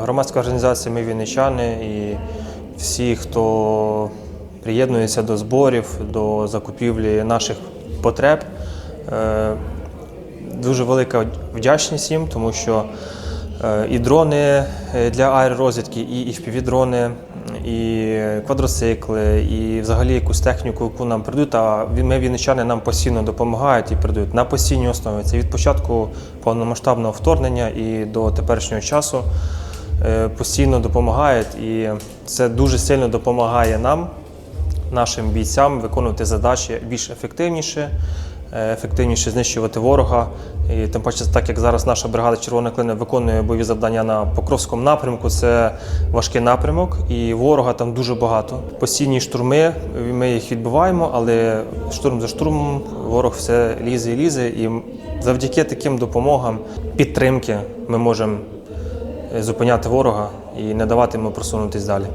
Громадська організація Ми Вінничани і всі, хто приєднується до зборів, до закупівлі наших потреб. е, Дуже велика вдячність їм, тому що е, і дрони е, для аеророзвідки, і FPV-дрони, і квадроцикли, і взагалі якусь техніку, яку нам придають. А ми вінничани нам постійно допомагають і придають на постійній основі. Це від початку повномасштабного вторгнення і до теперішнього часу постійно допомагають. І це дуже сильно допомагає нам, нашим бійцям, виконувати задачі більш ефективніше, е, ефективніше знищувати ворога. І тим паче, так як зараз наша бригада Червона клина виконує бойові завдання на Покровському напрямку, це важкий напрямок, і ворога там дуже багато. Постійні штурми, ми їх відбиваємо, але штурм за штурмом ворог все лізе і лізе. І завдяки таким допомогам, підтримки, ми можемо е, зупиняти ворога і не давати йому просунутись далі.